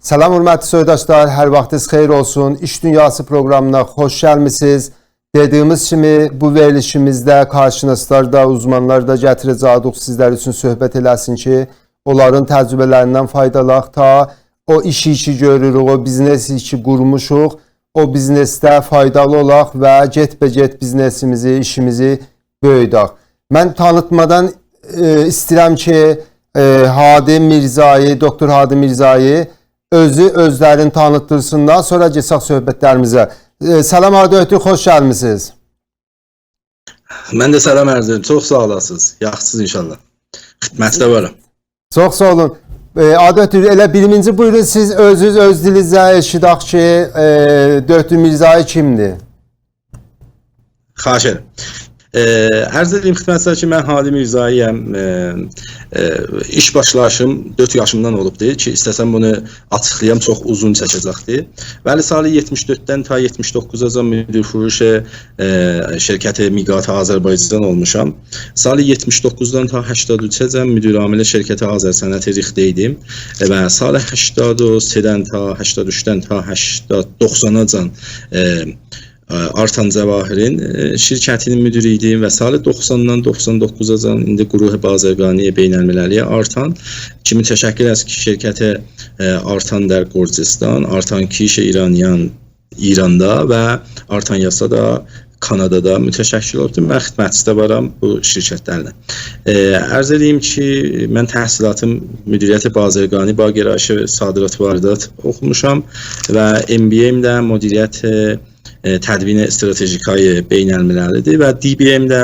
Selam hürmetli soydaşlar, her vaktiniz xeyir olsun. İş Dünyası programına hoş gelmişsiniz. Dediğimiz kimi bu verilişimizdə karşınızlar da, uzmanlar da gətirəcəyik sizlər üçün söhbət eləsin ki, onların təcrübələrindən faydalanaq ta o işi işi görürük, o biznes işi qurmuşuq, o biznesdə faydalı olaq və get-be-get biznesimizi, işimizi böyüdək. Mən tanıtmadan e, istəyirəm ki, e, Hadi Mirzayı, Doktor Hadi Mirzayı özü özlərini tanıtdırsınlar, sonra geçək söhbətlərimizə. E, Salam Hadi Ötü, xoş gəlmisiniz. Mən də salam arz edirəm. Çox sağ olasınız. Yaxşısınız inşallah. Xidmətdə varam. Çox sağ olun. E, Hadi Ötü, elə birinci buyurun siz özünüz öz dilinizdə eşidək ki, Doktor Mirzayı kimdir? Xahiş edirəm. Ee, Ərz edeyim xidmətçilərə ki, mən Hadi Mirzayiyəm. Ee, e, iş başlayışım 4 yaşımdan olubdur ki, istəsəm bunu açıqlayam, çox uzun çəkəcəkdir. Bəli, salı 74-dən ta 79-a müdür furuş e, şirkəti Miqat Azərbaycan olmuşam. Salı 79-dan ta 83-ə müdür amili şirkəti Azərsənət Rixdə idim E, və salı 83-dən ta 83-dən ta 90-acan e, Artan Cəvahirin şirkətinin müdiri idim və salı 90-dan 99-acan indi Quruh Bazarqaniyə beynəlmiləliyə Artan kimi təşəkkür əz şirkətə Artan der Gürcistan, Artan Kiş İranyan İranda və Artan Yasa da Kanadada mütəşəkkil oldum. Mən xidmətçidə varam bu şirkətlərlə. E, ərz edeyim ki, mən təhsilatım müdiriyyət bazarqani bageraşı sadirat varidat oxumuşam və MBA-m də müdiriyyət tədvin stratejikayı beynəlmiləlidir və DBM-də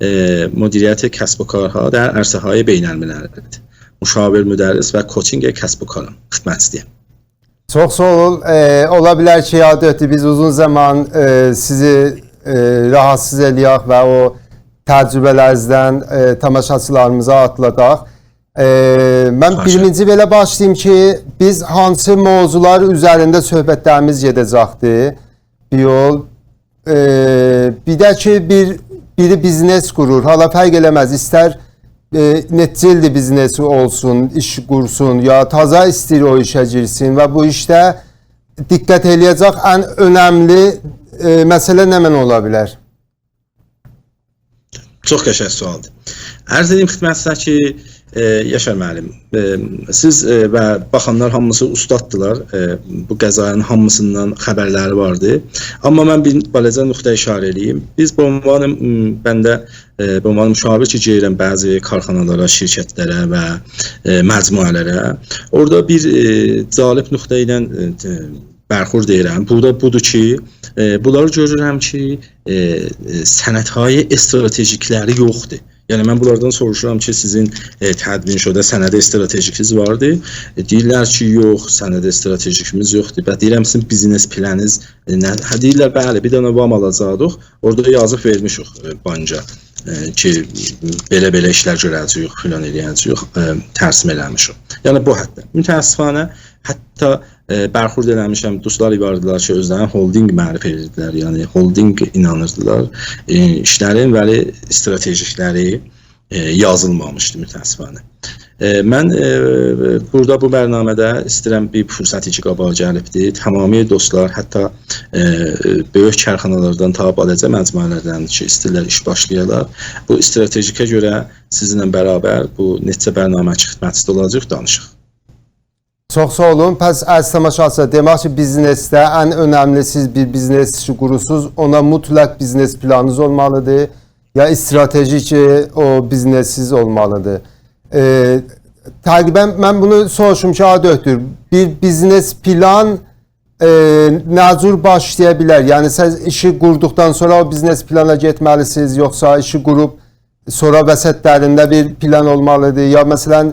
e, müdiriyyət kəsb və karha در ərsəhay beynəlmiləlidir. Müşavir müdərris və coaching kəsb və karım xidmətçiyəm. Çox sağ olun. E, ola bilər ki, Ötü, biz uzun zaman e, sizi e, rahatsız eləyək və o təcrübələrinizdən e, tamaşaçılarımıza atladaq. E, mən birinci belə başlayayım ki, biz hansı mövzular üzərində söhbətlərimiz gedəcəkdir? Bir yol. E, bir də ki, bir biri biznes qurur. Hala fərq eləməz. İstər e, neçə ildir biznesi olsun, iş qursun ya taza istəyir o işə girsin və bu işdə diqqət eləyəcək ən önəmli e, məsələ nə mən ola bilər? Çox qəşəng sualdır. Ərz xidmətçilərə ki, e, Yaşar müəllim, e, siz e, və baxanlar hamısı ustaddılar. E, bu qəzanın hamısından xəbərləri vardı. Amma mən bir balaca nöqtə işarə edeyim. Biz m, bəndə e, ünvanı müşavir ki, gedirəm bəzi karxanalara, şirkətlərə və e, məcmuələrə. Orada bir e, cəlib nöqtə ilə e, bərxurd edirəm. Burada budur ki, e, bunları görürəm ki, e, e, sənəthay strategikləri yoxdur. Yəni mən bunlardan soruşuram ki, sizin e, tədvin şödə sənədə stratejikiniz vardı. E, deyirlər ki, yox, sənədə stratejikimiz yoxdur. Və deyirəm sizin biznes planınız e, nə? Hə deyirlər, bəli, bir dənə vam alacağıq. Orada yazıq vermişik e, banca e, ki, belə-belə işlər görəcəyik, filan eləyəcəyik, e, tərsim eləmişik. Yəni bu həddə. Mütəəssifanə hətta e, bərxurd eləmişəm, dostlar ibardılar ki, özlərini holding mərif edirdilər. Yəni holding inanırdılar. E, işlərin vəli stratejikləri e, yazılmamışdı mütəəssifanə. E, mən e, burada bu bərnamədə istəyirəm bir fürsəti ki, qabağa gəlibdi. Tamamilə dostlar, hətta e, böyük karxanalardan ta balaca məcmuələrdən ki, istəyirlər iş başlayarlar. Bu strategikə görə sizinlə bərabər bu neçə bərnamə xidmətçisi olacaq danışıq. Çox sağ olun. Pəs əziz tamaşaçılar, demək ki, biznesdə ən önəmli siz bir biznes qurursunuz, ona mütləq biznes planınız olmalıdır. Ya stratejik e, o biznesiniz olmalıdır. E, təqribən mən bunu soruşum ki, adətdir. Bir biznes plan e, cür başlaya bilər? Siz işi qurduqdan sonra o biznes plana getməlisiniz, yoxsa işi qurub sonra vəsətlərində bir plan olmalıdır? Ya məsələn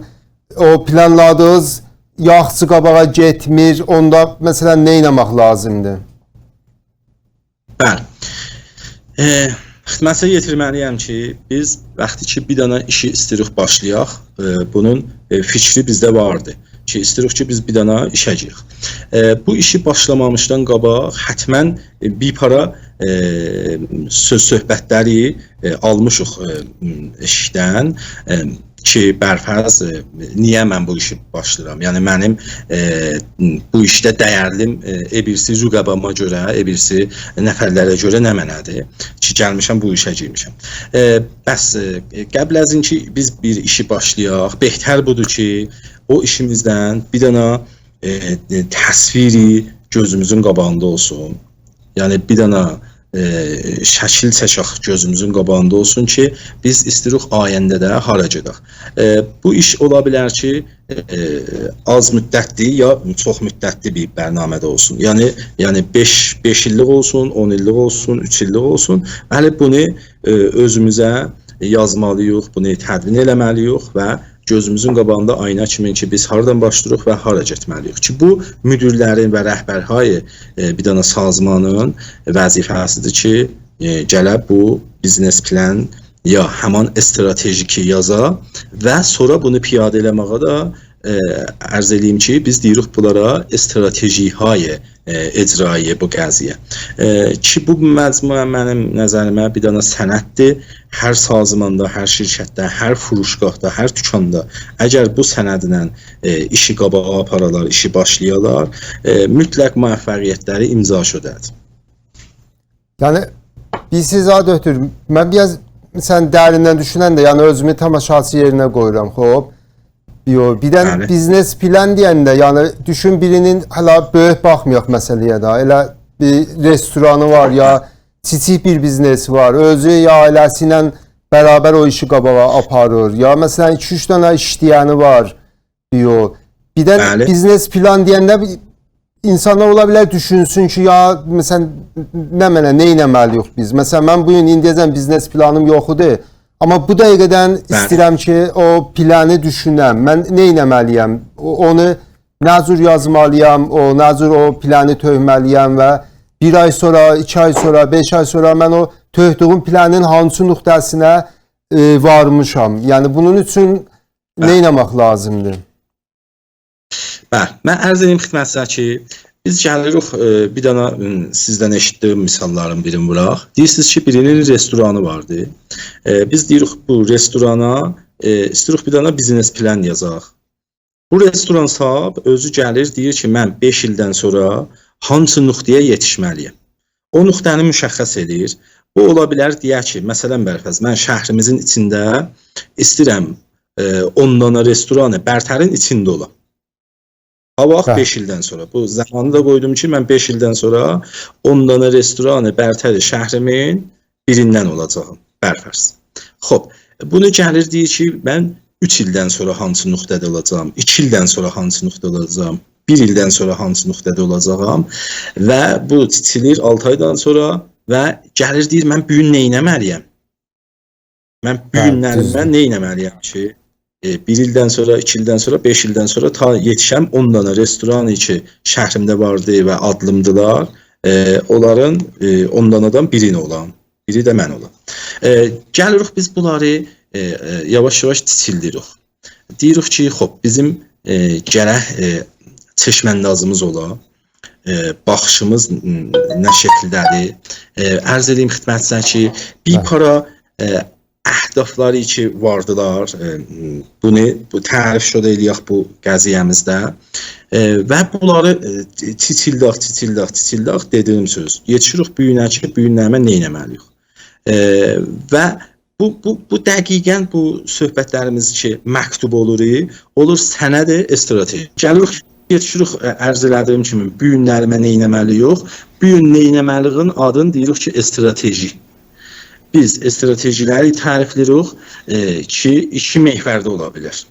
o planladığınız yaxşı qabağa getmir, onda məsələn nə etmək lazımdır? Bəli. E, xidmətə yetirməliyəm ki, biz vaxtı ki bir dənə işi istəyirik başlayaq, e, bunun e, fikri bizdə vardı ki, istəyirik ki, biz bir dənə işə girək. E, bu işi başlamamışdan qabaq həttəmən e, bir para söz söhbətləri e, almışıq. E, ki bərfərz e, niyə mən bu işi başlayıram? Yəni mənim e, bu işdə dəyərlim e, e birisi rüqabama görə, e birisi nəfərlərə görə nə mənədir ki, gəlmişəm bu işə girmişəm. E, bəs e, qəbl əzin ki biz bir işi başlayaq, behter budur ki, o işimizdən bir dənə e, e, təsviri gözümüzün qabağında olsun. Yəni bir dənə e, şəkil çəkək gözümüzün qabağında olsun ki, biz istəyirik ayəndə də hara gedək. E, bu iş ola bilər ki, e, az müddətli ya çox müddətli bir proqramda olsun. Yəni yəni 5 5 illik olsun, 10 illik olsun, 3 illik olsun. Bəli, bunu e, özümüzə yazmalıyıq, bunu tədvin eləməliyik və gözümüzün qabağında ayna kimi ki biz hardan başlayırıq və hara getməliyik ki bu müdirlərin və rəhbərhay e, bir dənə sazmanın vəzifəsidir ki e, gələ bu biznes plan ya həman stratejiki yaza və sonra bunu piyadə eləməyə də e, ərz eləyim ki biz deyirik bunlara stratejihay e, icraiyə bu qəziyə. Ki bu məcmua mənim nəzərimə bir dənə sənəddir. Hər sazmanda, hər şirkətdə, hər furuşgahda, hər dükanda əgər bu sənədlə e, işi qabağa aparalar, işi başlayalar, e, mütləq müvəffəqiyyətləri imza şudədir. Yani bir siza dötür. Ben biraz sen derinden düşünen de yani özümü tamaşası yerine koyuram. Hop. Yo, bir de Yani. biznes plan diyen de yani düşün birinin hala böyük bakmıyor meseleye daha. Elə bir restoranı var ya kiçik bir biznesi var. Özü ya ailəsiyle beraber o işi qabağa aparır. Ya mesela 2-3 tane işləyəni var. Diyor. Bir de Bəli. biznes plan bir- insanlar ola bilər düşünsün ki, ya məsələn nə mənə nə etməliyik biz? Məsələn mən bu gün indiyəcən biznes planım yox idi. Amma bu dəqiqədən istəyirəm ki, o planı düşünəm. Mən nə etməliyəm? O- Onu nə cür yazmalıyam, o nə cür o planı töhməliyəm və bir ay sonra, iki ay sonra, beş ay sonra mən o töhdüyüm planın hansı nöqtəsinə e, varmışam. Yəni bunun üçün nə etmək lazımdır? Bəli, mən ərz edim xidmətinizə ki, biz gəlirik e, bir dənə m, sizdən eşitdiyim misalların birini vuraq. Deyirsiniz ki, birinin restoranı vardı. E, biz deyirik bu restorana e, istəyirik bir dənə biznes plan yazaq. Bu restoran sahib özü gəlir, deyir ki, mən 5 ildən sonra hansı nöqtəyə yetişməliyəm. O nöqtəni müşəxəs edir. Bu ola bilər deyək ki, məsələn bərfəz, mən şəhrimizin içində istəyirəm e, 10 dana restoranı Bərtərin içində olam. Ha vaxt Bəli. 5 ildən sonra. Bu zamanı da qoydum ki, mən 5 ildən sonra 10 dana restoranı Bərtəri şəhrimin birindən olacağam. Bərfərs. Xoş. Bunu gəlir deyir ki, mən 3 ildən sonra hansı nöqtədə olacağam, 2 ildən sonra hansı nöqtədə olacağam, 1 ildən sonra hansı nöqtədə olacağam və bu çiçilir 6 aydan sonra və gəlir deyir mən bu gün nə etməliyəm? Mən bu Bəli, günlərimdən nə etməliyəm ki, e, bir ildən sonra, iki ildən sonra, beş ildən sonra ta yetişəm 10 dana restoran ki şəhrimdə vardı və adlımdılar. E, onların e, 10 danadan birini olan, biri də mən olan. E, gəlirik biz bunları e, e, yavaş-yavaş tiçildirik. Deyirik ki, xop bizim e, gərək e, çeşməndazımız ola. E, baxışımız nə şəkildədir? E, ərz edeyim xidmətinizə ki, bir para e, əhdafları ki vardılar. E, bunu bu tərif şod eləyək bu qəziyyəmizdə. E, və bunları titildak, titildak, titildak dediyim söz. Yetişirik bu günə ki, bu günlərimə nə etməliyik? Və bu bu bu dəqiqən bu söhbətlərimiz ki, məktub olur, olur sənəd strateji. Gəlirik yetişirik ə, ərz elədiyim kimi bu günlərimə nə etməliyik? Bu gün nə etməliyin adını deyirik ki, strateji. Biz stratejiləri tərifləyirik e, ki, iki məhvərdə ola bilər.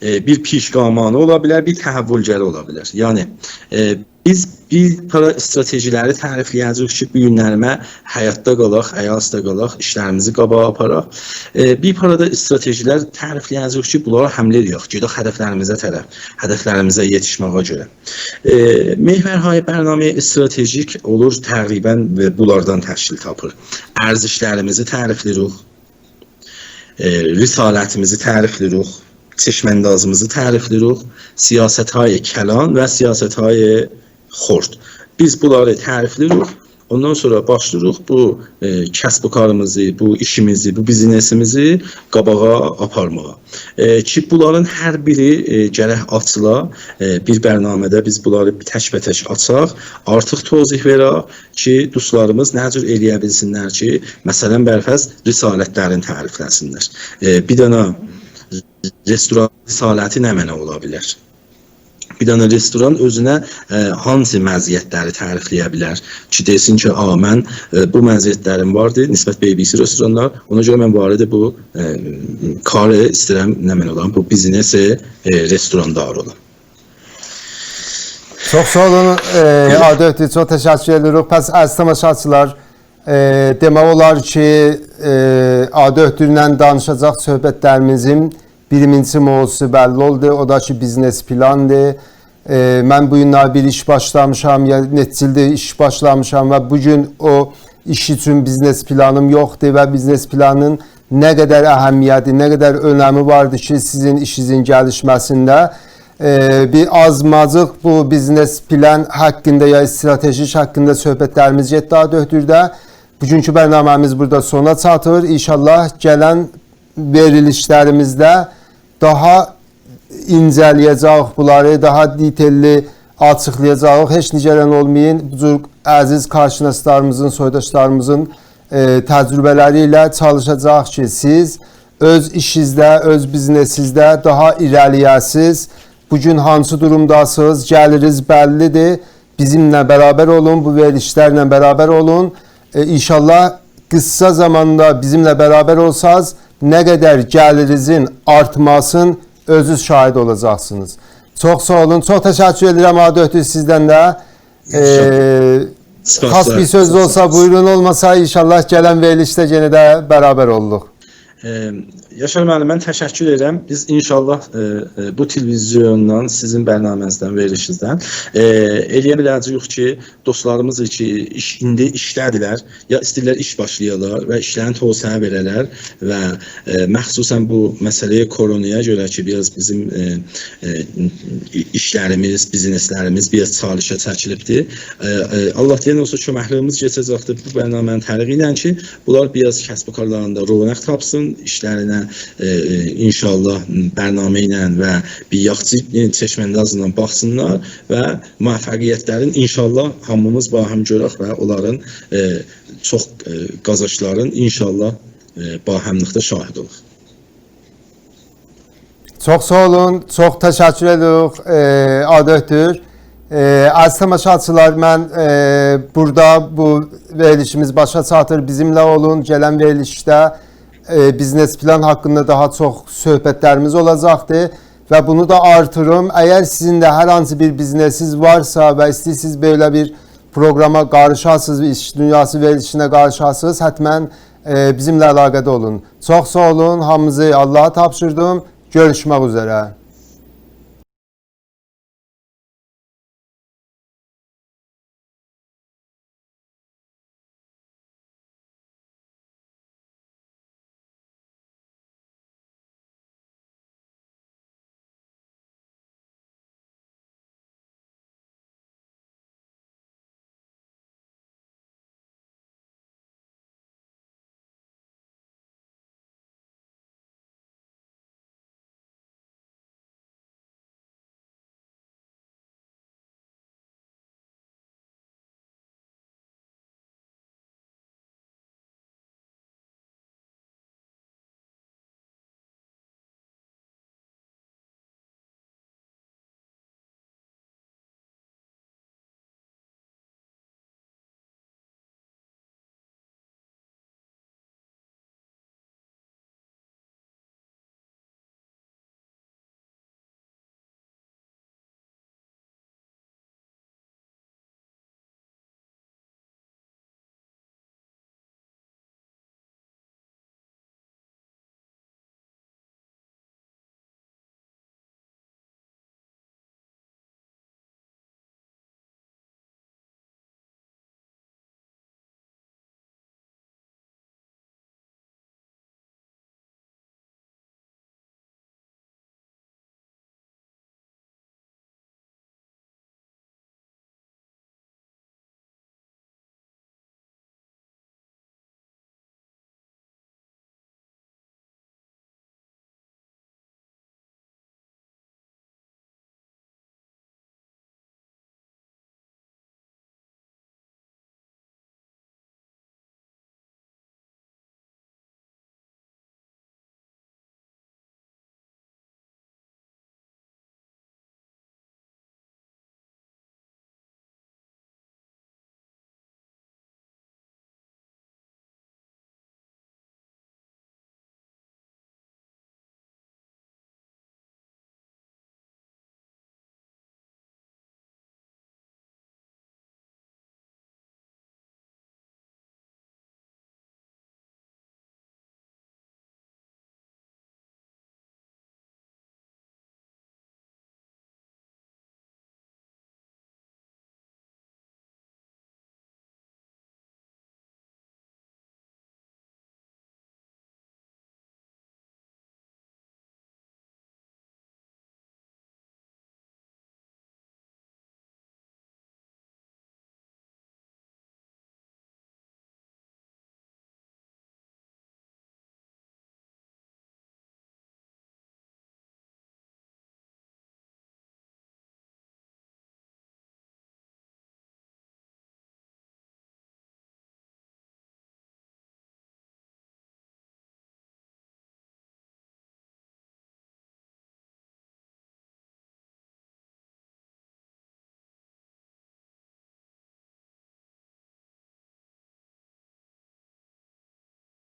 E, bir pişqamanı ola bilər, bir təhəvvülgəri ola bilər. Yəni e, biz bir para stratejiləri tərifləyəcəyik ki, bu günlərimə həyatda qalaq, həyatda qalaq, işlərimizi qabağa aparaq. E, bir parada stratejilər tərifləyəcəyik ki, bunlara həmlə edək, gedək hədəflərimizə tərəf, hədəflərimizə yetişməyə görə. E, Mehverhay bərnamə stratejik olur təqribən bunlardan təşkil tapır. Ərzişlərimizi tərifləyirik, e, risalətimizi tərifləyirik, çeşməndazımızı tərifləyirik, siyasətهای kəlan və siyasətهای xord. Biz bunları tərifləyirik. Ondan sonra başlayırıq bu e, kəsb-karımızı, bu işimizi, bu biznesimizi qabağa aparmağa. E, ki bunların hər biri e, gərək açıla. E, bir bərnamədə biz bunları tək-bətək açaq, artıq tozih verək ki, dostlarımız nə cür eləyə bilsinlər ki, məsələn bərfəz risalətlərini tərifləsinlər. E, bir dənə restoran risaləti nə mənə ola bilər? Bir dənə restoran özünə e, hansı məziyyətləri tərifləyə bilər ki, desin ki, "A, mən e, bu məziyyətlərim vardı nisbət BBC restoranlar. Ona görə mən bu arada bu e, karı istəyirəm nə mən olam, bu biznesi restorandar olam." Çox sağ olun e, Adət, çox təşəkkür edirik. Pəs əziz tamaşaçılar, e, demək olar ki, e, Adət ilə danışacaq söhbətlərimizin birinci mövzusu bəlli oldu. O da ki, biznes plandır. E, mən bu günlər bir iş başlamışam, ya neçə ildir iş başlamışam və bu gün o iş üçün biznes planım yoxdur və biznes planının nə qədər əhəmiyyəti, nə qədər önəmi vardır ki, sizin işinizin gəlişməsində e, bir azmacıq bu biznes plan haqqında ya stratejik haqqında söhbətlərimiz getdi Adöhdürdə. Bugünkü bərnaməmiz burada sona çatır. İnşallah gələn verilişlərimizdə daha incələyəcək bunları, daha detallı açıqlayacağıq. Heç nicələn olmayın. Bu cür əziz qarşınaşlarımızın, soydaşlarımızın e, təcrübələri ilə çalışacaq ki, siz öz işinizdə, öz biznesinizdə daha irəliyəsiz. Bugün hansı durumdasınız? Gəliriz bəllidir. Bizimlə bərabər olun, bu verilişlərlə bərabər olun. E, inşallah qısa zamanda bizimlə bərabər olsaz, nə qədər gəlirinizin artmasın özünüz şahid olacaqsınız. Çox sağ olun. Çox təşəkkür edirəm Adöhtü sizdən də. E, xas bir söz olsa buyurun olmasa inşallah gələn verilişdə yenə də bərabər olduq. Yaşar müəllim, mən təşəkkür edirəm. Biz inşallah e, bu televizyondan, sizin bərnamənizdən, verilişinizdən e, eləyə biləcəyik ki, dostlarımız ki, iş indi işlədilər, ya istəyirlər iş başlayalar və işlərin tövsiyə verələr və e, məxsusən bu məsələyə koronaya görə ki, biraz bizim e, e, işlərimiz, bizneslərimiz biraz çalışa çəkilibdir. E, e, Allah deyən olsa köməkliyimiz keçəcəkdir bu bərnamənin təriqi ilə ki, bunlar biraz kəsb karlarında ronak tapsın, işlərinə e, e, inşallah bərnamə ilə və bir yaxçı çeşməndazla baxsınlar və müvəffəqiyyətlərin inşallah hamımız bahəm görək və onların e, çox e, qazançların inşallah e, bahəmlikdə şahid olaq. Çox sağ olun, çox təşəkkür edirik e, Adətdir. E, əziz tamaşaçılar, mən e, burada bu verilişimiz başa çatır. Bizimlə olun. Gələn verilişdə e, biznes plan haqqında daha çox söhbətlərimiz olacaqdır və bunu da artırım. Əgər sizin də hər hansı bir biznesiniz varsa və istəyirsiniz belə bir proqrama qarışasınız, iş dünyası verilişinə qarışasınız, həttəmən e, bizimlə əlaqədə olun. Çox sağ olun. Hamınızı Allah'a tapşırdım. Görüşmək üzrə.